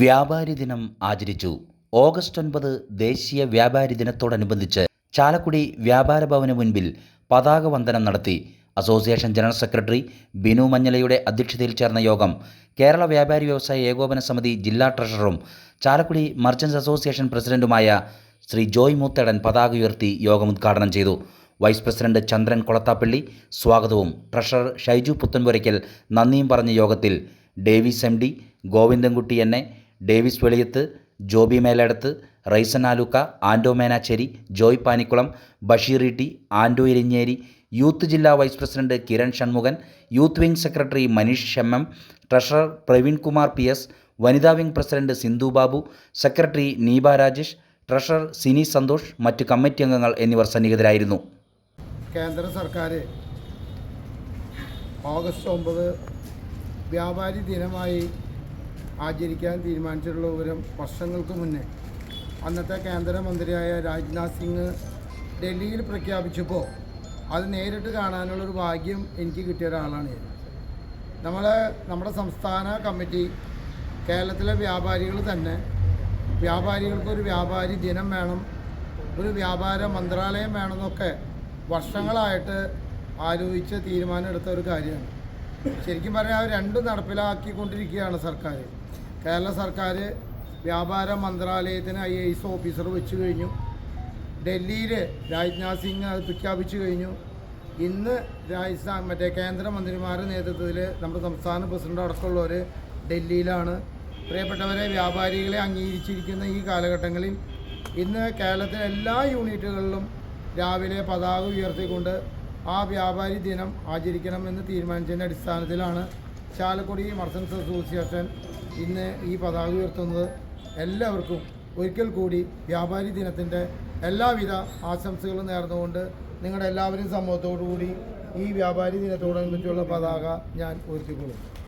വ്യാപാരി ദിനം ആചരിച്ചു. ഓഗസ്റ്റ് ഒൻപത് ദേശീയ വ്യാപാരി ദിനത്തോടനുബന്ധിച്ച് ചാലക്കുടി വ്യാപാര ഭവന് മുൻപിൽ പതാക വന്ദനം നടത്തി. അസോസിയേഷൻ ജനറൽ സെക്രട്ടറി ബിനു മഞ്ഞലയുടെ അധ്യക്ഷതയിൽ ചേർന്ന യോഗം കേരള വ്യാപാരി വ്യവസായ ഏകോപന സമിതി ജില്ലാ ട്രഷററും ചാലക്കുടി മർച്ചൻസ് അസോസിയേഷൻ പ്രസിഡന്റുമായ ശ്രീ ജോയ് മൂത്തേടൻ പതാക ഉയർത്തി യോഗം ഉദ്ഘാടനം ചെയ്തു. വൈസ് പ്രസിഡന്റ് ചന്ദ്രൻ കൊളത്താപ്പള്ളി സ്വാഗതവും. ട്രഷറർ ഷൈജു പുത്തൻപുരയ്ക്കൽ നന്ദിയും പറഞ്ഞ യോഗത്തിൽ ഡേവിസ് എം ഡി ഗോവിന്ദൻകുട്ടി എന്നെ Davis Veliyath Joby Meladath Raisen Aluka Ando Menachery Joy Panikkulam Basheer Itty Ando Irinjeri youth ജില്ലാ vice president Kiran Shanmukhan youth wing secretary Maneesh Shemmam treasurer Praveen Kumar P S വനിതാ wing president Sindhu Babu secretary Neeba Rajesh treasurer Sini Santhosh മറ്റ് committee അംഗങ്ങൾ എന്നിവർ സന്നിഹിതരായിരുന്നു. കേന്ദ്ര സർക്കാർ August ഒമ്പത് വ്യാപാരി ദിനമായി ആചരിക്കാൻ തീരുമാനിച്ചിട്ടുള്ള വിവരം വർഷങ്ങൾക്ക് മുന്നേ അന്നത്തെ കേന്ദ്രമന്ത്രിയായ രാജ്നാഥ് സിംഗ് ഡൽഹിയിൽ പ്രഖ്യാപിച്ചപ്പോൾ അത് നേരിട്ട് കാണാനുള്ളൊരു ഭാഗ്യം എനിക്ക് കിട്ടിയ ഒരാളാണ് ഞാൻ. നമ്മളെ നമ്മുടെ സംസ്ഥാന കമ്മിറ്റി കേരളത്തിലെ വ്യാപാരികൾ തന്നെ വ്യാപാരികൾക്കൊരു വ്യാപാരി ദിനം വേണം ഒരു വ്യാപാര മന്ത്രാലയം വേണമെന്നൊക്കെ വർഷങ്ങളായിട്ട് ആലോചിച്ച് തീരുമാനമെടുത്ത ഒരു കാര്യമാണ്. ശരിക്കും പറഞ്ഞാൽ രണ്ട് നടപ്പിലാക്കിക്കൊണ്ടിരിക്കുകയാണ് സർക്കാർ കേരള സർക്കാർ വ്യാപാര മന്ത്രാലയത്തിന് ഐ എസ് ഓഫീസർ വെച്ചു കഴിഞ്ഞു. ഡൽഹിയിൽ രാജ്നാഥ് സിംഗ് അത് പ്രഖ്യാപിച്ചു കഴിഞ്ഞു. ഇന്ന് രാജസ്ഥാൻ മറ്റേ കേന്ദ്രമന്ത്രിമാരുടെ നേതൃത്വത്തിൽ നമ്മുടെ സംസ്ഥാന പ്രസിഡന്റ് അടക്കമുള്ളവർ ഡൽഹിയിലാണ്. പ്രിയപ്പെട്ടവരെ വ്യാപാരികളെ അംഗീകരിച്ചിരിക്കുന്ന ഈ കാലഘട്ടങ്ങളിൽ ഇന്ന് കേരളത്തിലെ എല്ലാ യൂണിറ്റുകളിലും രാവിലെ പതാക ഉയർത്തിക്കൊണ്ട് ആ വ്യാപാരി ദിനം ആചരിക്കണമെന്ന് തീരുമാനിച്ചതിന്റെ അടിസ്ഥാനത്തിലാണ് ചാലക്കുടി മർച്ചൻസ് അസോസിയേഷൻ ഇന്ന് ഈ പതാക ഉയർത്തുന്നത് എല്ലാവർക്കും ഒരിക്കൽ കൂടി വ്യാപാരി ദിനത്തിന്റെ എല്ലാവിധ ആശംസകളും നേർന്നുകൊണ്ട് നിങ്ങളുടെ എല്ലാവരും സമ്മതത്തോടു കൂടി ഈ വ്യാപാരി ദിനത്തോടനുബന്ധിച്ചുള്ള പതാക ഞാൻ ഉയർത്തിക്കൊള്ളും